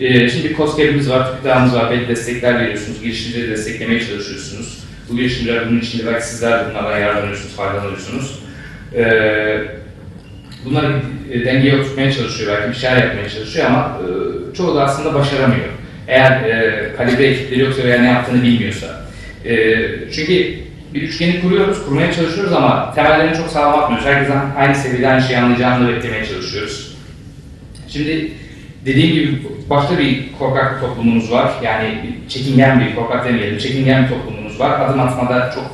E, şimdi COSGAP'imiz var, TÜBİTAK'ımız var, belli destekler veriyorsunuz, girişimcileri desteklemeye çalışıyorsunuz. Bu girişimciler bunun içinde belki sizler de bunlardan yararlanıyorsunuz, faydalanıyorsunuz. E, bunları e, dengeye oturtmaya çalışıyor, belki bir şeyler yapmaya çalışıyor ama e, çoğu da aslında başaramıyor. Eğer e, kalibre ekipleri yoksa veya ne yaptığını bilmiyorsa. Çünkü bir üçgeni kuruyoruz, kurmaya çalışıyoruz ama temellerini çok sağlam atmıyoruz. Herkesten aynı seviyede aynı şeyi anlayacağını beklemeye çalışıyoruz. Şimdi dediğim gibi başta bir korkak toplumumuz var. Yani çekingen bir, korkak demeyelim, çekingen bir toplumumuz var. Adım atmada çok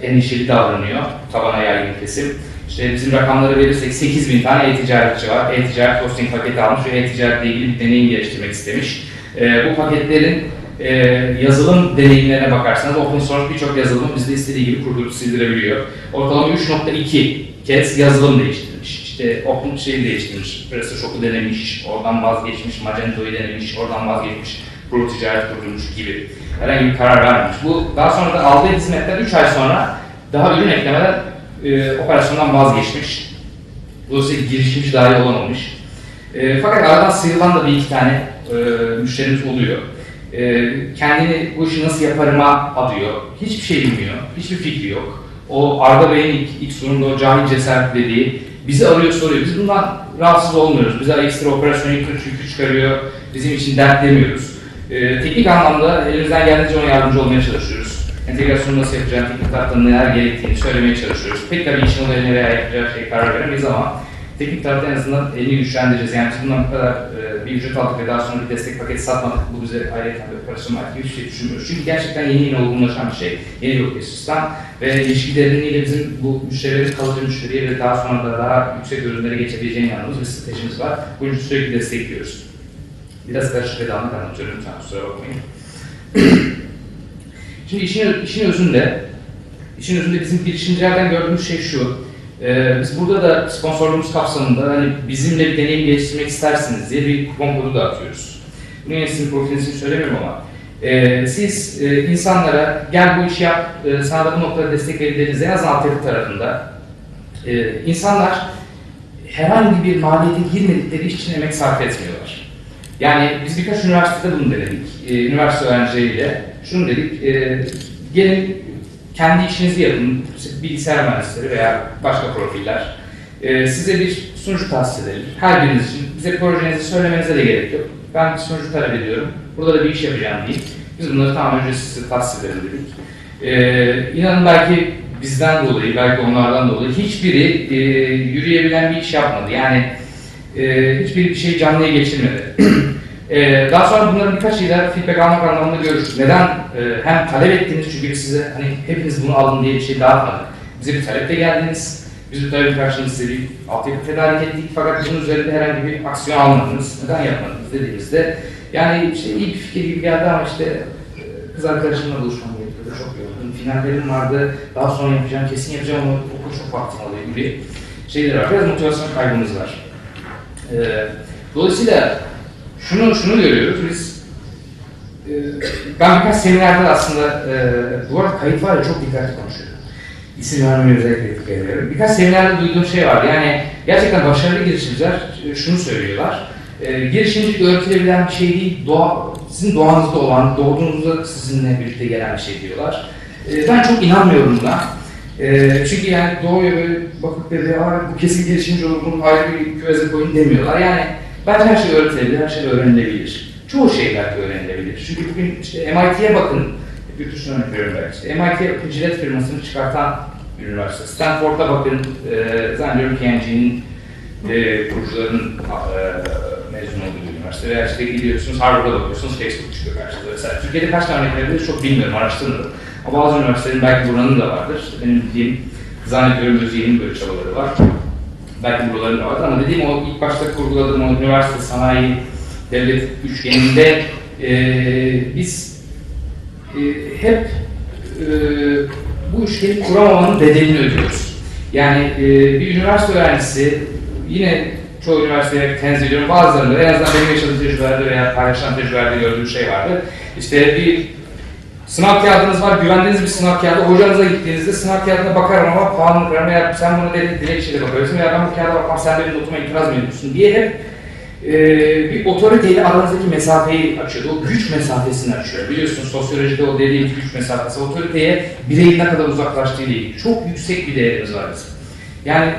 e, endişeli davranıyor tabana yaygın kesim. İşte bizim rakamları verirsek 8 bin tane e-ticaretçi var. E-ticaret hosting paketi almış ve e-ticaretle ilgili bir deneyim geliştirmek istemiş. E, bu paketlerin e, yazılım deneyimlerine bakarsanız open source birçok yazılım bizde istediği gibi kurdurup sildirebiliyor. Ortalama 3.2 kez yazılım değiştirmiş. İşte open şeyi değiştirmiş, PrestaShop'u denemiş, oradan vazgeçmiş, Magento'yu denemiş, oradan vazgeçmiş, Pro ticaret kurdurmuş gibi. Herhangi bir karar vermemiş. Bu daha sonra da aldığı hizmetler 3 ay sonra daha ürün eklemeden e, operasyondan vazgeçmiş. Dolayısıyla girişimci dahi olamamış. E, fakat aradan sıyrılan da bir iki tane e, müşterimiz oluyor. E, kendini bu işi nasıl yaparıma adıyor. Hiçbir şey bilmiyor, hiçbir fikri yok. O Arda Bey'in ilk, ilk sorumlu o cahil cesaret dediği bizi arıyor soruyor. Biz bundan rahatsız olmuyoruz. Bize ekstra operasyon yükü, çıkarıyor. Bizim için dert demiyoruz. E, teknik anlamda elimizden geldiğince ona yardımcı olmaya çalışıyoruz. Entegrasyonu nasıl yapacağını, teknik taraftan neler gerektiğini söylemeye çalışıyoruz. Pek tabii işin olayı veya yapacağı şey karar veremeyiz ama teknik tarafta en azından elini güçlendireceğiz. Yani biz bundan bu kadar e, bir ücret aldık ve daha sonra bir destek paketi satmadık. Bu bize ayrıca bir operasyon var gibi bir şey düşünmüyoruz. Çünkü gerçekten yeni yeni olgunlaşan bir şey. Yeni bir ekosistem ve ilişki derinliğiyle bizim bu müşterilerin kalıcı müşteriye ve daha sonra da daha yüksek ürünlere geçebileceğine inandığımız bir stratejimiz var. Bu yüzden sürekli destekliyoruz. Biraz karışık ve dağınık anlatıyorum lütfen kusura bakmayın. Şimdi işin, işin özünde, işin özünde bizim girişimcilerden gördüğümüz şey şu. Ee, biz burada da sponsorluğumuz kapsamında hani bizimle bir deneyim geliştirmek istersiniz diye bir kupon kodu dağıtıyoruz. Bunun yine sizin profilinizi söylemiyorum ama e, siz e, insanlara gel bu işi yap, e, sana da bu noktada destek verebiliriz en azından altyapı tarafında. E, insanlar herhangi bir maliyete girmedikleri iş için emek sarf etmiyorlar. Yani biz birkaç üniversitede bunu denedik. E, üniversite öğrencileriyle şunu dedik, e, gelin kendi işinizi yapın, bilgisayar mühendisleri veya başka profiller. E, size bir sunucu tahsis edelim. Her biriniz için. Bize projenizi söylemenize de gerek yok. Ben bir sunucu talep ediyorum. Burada da bir iş yapacağım deyip biz bunları tamamen ücretsiz tahsis edelim dedik. E, inanın belki bizden dolayı, belki onlardan dolayı hiçbiri e, yürüyebilen bir iş yapmadı. Yani e, hiçbir bir şey canlıya geçirmedi. Ee, daha sonra bunların birkaçıyla feedback almak anlamında görüştük. Neden? Ee, hem talep ettiniz çünkü size hani hepiniz bunu alın diye bir şey dağıtmadık. Bize bir taleple geldiniz. Biz bu talep karşılığında size bir altyapı tedarik ettik fakat bunun üzerinde herhangi bir aksiyon almadınız. Neden yapmadınız dediğimizde yani işte iyi bir fikir gibi geldi ama işte e, kız arkadaşımla buluşmam gerekiyordu. Çok yoğundum. Finallerim vardı. Daha sonra yapacağım, kesin yapacağım ama okul çok vaktim alıyor gibi şeyler var. Biraz motivasyon kaybımız var. Ee, dolayısıyla şunu şunu görüyoruz biz e, ben birkaç seminerde aslında e, bu arada kayıt var ya çok dikkatli konuşuyorum. İsim vermeyi özellikle dikkat ediyorum. Birkaç seminerde duyduğum şey var. Yani gerçekten başarılı girişimciler e, şunu söylüyorlar. E, girişimcilik öğretilebilen bir şey değil, doğa, sizin doğanızda olan, doğduğunuzda sizinle birlikte gelen bir şey diyorlar. E, ben çok inanmıyorum buna. E, çünkü yani doğuya böyle bakıp böyle bu kesin girişimci olur, bunun ayrı bir küveze koyun demiyorlar. Yani Bence her şey öğretilebilir, her şey öğrenilebilir. Çoğu şey belki öğrenilebilir. Çünkü bugün işte MIT'ye bakın, yurt dışına örnek veriyorum belki. İşte bakın, Gillette firmasını çıkartan bir üniversite. Stanford'a bakın, e, zannediyorum KNG'nin e, kurucularının e, mezun olduğu bir üniversite. Veya işte gidiyorsunuz Harvard'a bakıyorsunuz, Facebook çıkıyor karşınıza vesaire. Türkiye'de kaç tane örnek çok bilmiyorum, araştırmadım. Ama bazı üniversitelerin belki buranın da vardır. Benim bildiğim, zannediyorum Özyeğin'in böyle çabaları var belki buraların da vardı ama dediğim o ilk başta kurguladığım o üniversite, sanayi, devlet üçgeninde e, biz e, hep e, bu üçgeni kuramamanın bedelini ödüyoruz. Yani e, bir üniversite öğrencisi yine çoğu üniversiteye tenzih ediyorum. Bazılarında en azından benim yaşadığım tecrübelerde veya paylaşılan tecrübelerde gördüğüm şey vardı. İşte bir Sınav kağıdınız var, güvendiğiniz bir sınav kağıdı. Hocanıza gittiğinizde sınav kağıdına bakarım ama puanını kırarım. Eğer sen bunu dedi, dilekçeyle bakıyorsun veya ben bu kağıda bakmam, sen benim notuma itiraz mı ediyorsun diye hep e, bir otoriteyle aranızdaki mesafeyi açıyordu. O güç mesafesini açıyor. Biliyorsunuz sosyolojide o dediğimiz güç mesafesi otoriteye bireyin ne kadar uzaklaştığı ile ilgili. Çok yüksek bir değerimiz var bizim. Yani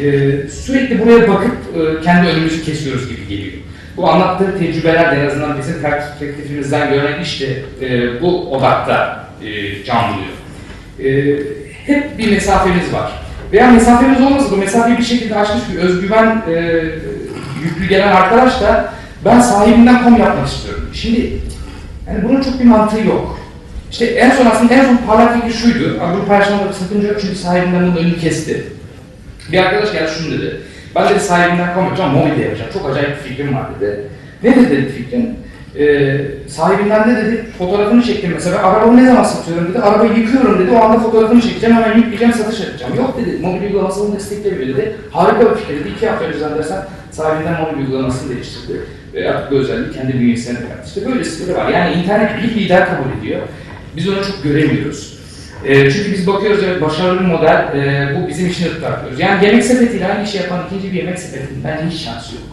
e, sürekli buraya bakıp e, kendi önümüzü kesiyoruz gibi geliyor. Bu anlattığı tecrübeler de en azından bizim perspektifimizden görünen işte e, bu odakta e, canlıyor. E, hep bir mesafemiz var. Veya mesafemiz olmasa bu mesafeyi bir şekilde aşmış bir özgüven e, yüklü gelen arkadaş da ben sahibinden kom yapmak istiyorum. Şimdi yani bunun çok bir mantığı yok. İşte en son aslında en son parlak fikir şuydu. Bunu paylaşmamda bir sakınca yok çünkü sahibinden bunun önünü kesti. Bir arkadaş geldi şunu dedi. Ben dedi sahibinden kom yapacağım, mobilya yapacağım. Çok acayip bir fikrim var dedi. Ne dedi fikrin? Ee, sahibinden de dedi fotoğrafını çektim mesela. Arabamı ne zaman satıyorum dedi. Arabayı yıkıyorum dedi. O anda fotoğrafını çekeceğim. Hemen yükleyeceğim, satış yapacağım. Yok dedi. Mobil uygulaması bunu desteklemiyor dedi. Harika bir fikir dedi. İki hafta önce zannedersem sahibinden mobil uygulamasını değiştirdi. Ve artık bu özelliği kendi bünyesine de kattı. İşte böyle siteleri var. Yani internet bir lider kabul ediyor. Biz onu çok göremiyoruz. E, çünkü biz bakıyoruz evet başarılı bir model, e, bu bizim için ırklarlıyoruz. Yani yemek sepetiyle aynı işi yapan ikinci bir yemek sepetinin bence hiç şansı yok.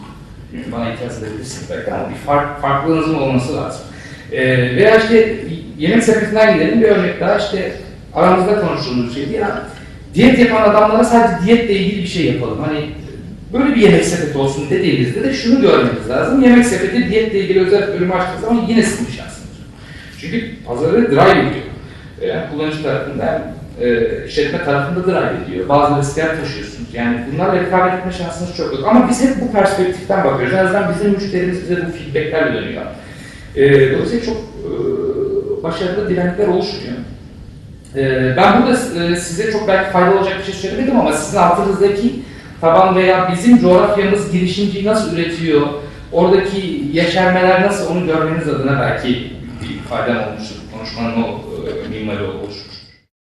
Bana itiraz edebilirsiniz belki bir fark, farklılığınızın olması lazım. E, veya işte yemek sepetinden gidelim bir örnek daha işte aramızda konuştuğumuz şey ya diyet yapan adamlara sadece diyetle ilgili bir şey yapalım. Hani böyle bir yemek sepeti olsun dediğimizde de şunu görmemiz lazım. Yemek sepeti diyetle ilgili özel bölüm açtığı zaman yine sizin şansınız. Çünkü pazarı drive ediyor. Yani kullanıcı tarafında hem e, işletme tarafında drive ediyor. Bazı riskler taşıyorsunuz. Yani bunlarla rekabet etme şansınız çok yok. Ama biz hep bu perspektiften bakıyoruz. En azından bizim müşterimiz bize bu feedbacklerle dönüyor. E, dolayısıyla çok e, başarılı dinamikler oluşmuyor. E, ben burada e, size çok belki faydalı olacak bir şey söylemedim ama sizin altınızdaki taban veya bizim coğrafyamız girişimciyi nasıl üretiyor, oradaki yeşermeler nasıl onu görmeniz adına belki bir faydam olmuştur. Konuşmanın o que